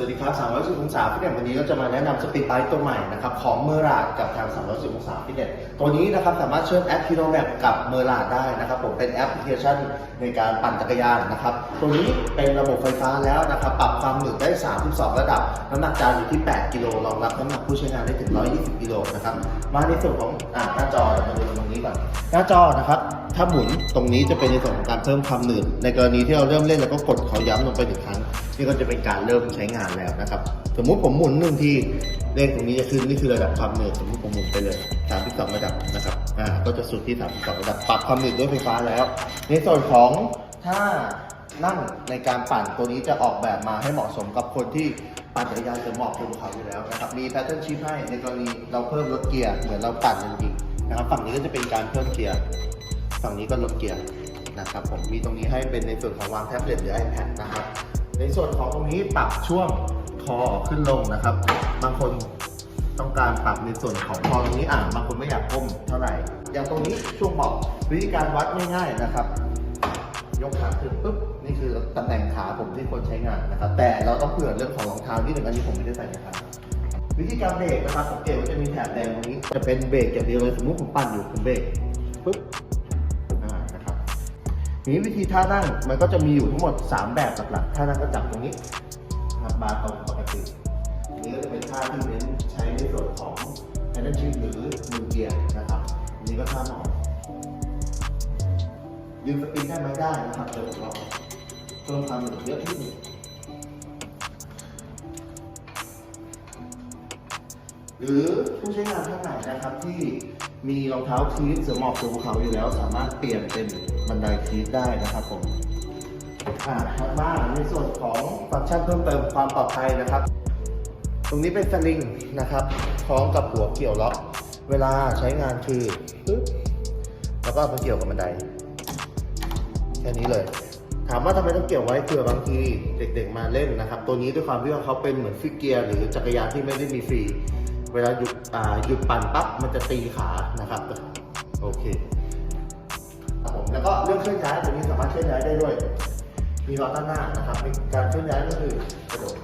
สวัสดีครับ310องศาฟิตเนสวันนี้ก็จะมาแนะนำสปีดไบค์ตัวใหม่นะครับของเมอร์ราดกับทาง310องศาฟิตเนสตัวนี้นะครับสามารถเชื่อมแอป k i l o m a p กับเมอร์ราดได้นะครับผมเป็นแอปพลิเคชันในการปั่นจักรยานนะครับ ตัวนี้เป็นระบบไฟฟ้าแล้วนะครับ ปรับความหนืดได้ 32 ระดับ น้ำหนักจานอยู่ที่ 8 กิโลรองรับน้ำหนักผู้ใช้งานได้ถึง 120 กิโลนะครับ มาในส่วนของอ่าหน้าจอมาดูตรงนี้ก่อนหน้าจอนะครับถ้าหมุนตรงนี้จะเป็นในส่วนของการเพิ่มความหนืดในกรณีที่เราเริ่มเล่นแล้วก็กดขาย้ำลงไปหนึ่งครั้ง นี่ก็จะเป็นการเริ่มใช้งานแล้วนะครับ สมมุติผมหมุนหนึ่งทีเลขตรงนี้จะขึ้นนี่คือระดับความหนืดสมมติผมหมุนไปเลย 32 ระดับนะครับอ่าก็จะสุดที่ 32 ระดับปรับความหนืดด้วยไฟฟ้าแล้ว ในส่วนของถ้านั่งในการปั่นตัวนี้จะออกแบบมาให้เหมาะสมกับคนที่ปั่นจักรยานจะเหมาะกับเขาอยู่แล้วนะครับมีแพทเทิร์นชิปให้ในกรณีเราเพิ่มลดเกียร์เหมือนเราปั่นจริงๆนะครับฝั่งนี้ก็จะเป็นการเพิ่มเกียร์ฝั่งนี้ก็ลดเกียร์นะครับผมมีตรงนี้ให้เป็นในส่วนของวางแท็บเล็ตหรือ iPad นะครับ ในส่วนของตรงนี้ปรับช่วงคอขึ้นลงนะครับ บางคนต้องการปรับในส่วนของคอตรงนี้อ่าบางคนไม่อยากก้มเท่าไหร่ อย่างตรงนี้ช่วงบอกวิธีการวัดง่ายๆนะครับ ยกขาขึ้นปุ๊บนี่คือตำแหน่งขาผมที่คนใช้งานนะครับ แต่เราต้องเผื่อเรื่องของรองเท้านิดหนึ่งอันนี้ผมไม่ได้ใส่นะครับวิธีการเบรกนะครับสังเกตว่าจะมีแถบแดงตรงนี้ จะเป็นเบรกอย่างเดียวเลยสมมติผมปั่นอยู่ผมเบรกปุ๊บ ทีนี้วิธีท่านั่งมันก็จะมีอยู่ทั้งหมด 3 แบบหลักๆท่านั่งก็จับตรงนี้นะครับบาร์ตรงปกติอันนี้ก็จะเป็นท่าที่เน้นใช้ในส่วนของ h a n d l e shift หรือมือเกียร์นะครับอันนี้ก็ท่าหนอนยืนสปริงได้ไหมได้นะครับเดี๋ยวผมลองเพิ่มความหนืดเยอะนิด หรือผู้ใช้งานท่านไหนนะครับที่มีรองเท้าทีสเสือหมอบตัวภูเขาอยู่แล้ว สามารถเปลี่ยนเป็นบันไดทีสได้นะครับผมอ่าถัดมาในส่วนของฟังก์ชันเพิ่มเติมความปลอดภัยนะครับ ตรงนี้เป็นสลิงนะครับคล้องกับหัวเกี่ยวล็อก เวลาใช้งานคือปึ๊บแล้วก็เอามาเกี่ยวกับบันไดแค่นี้เลย ถามว่าทำไมต้องเกี่ยวไว้เผื่อบางทีเด็กๆมาเล่นนะครับ ตัวนี้ด้วยความที่ว่าเขาเป็นเหมือนฟิกเกียร์หรือจักรยานที่ไม่ได้มีฟรี เวลาหยุดอ่าหยุดปั่นปั๊บมันจะตีขานะครับ โอเคครับผมแล้วก็เรื่องเคลื่อนย้ายตัวนี้สามารถเคลื่อนย้ายได้ด้วย มีล้อด้านหน้านะครับในการเคลื่อนย้ายก็คือกระโดด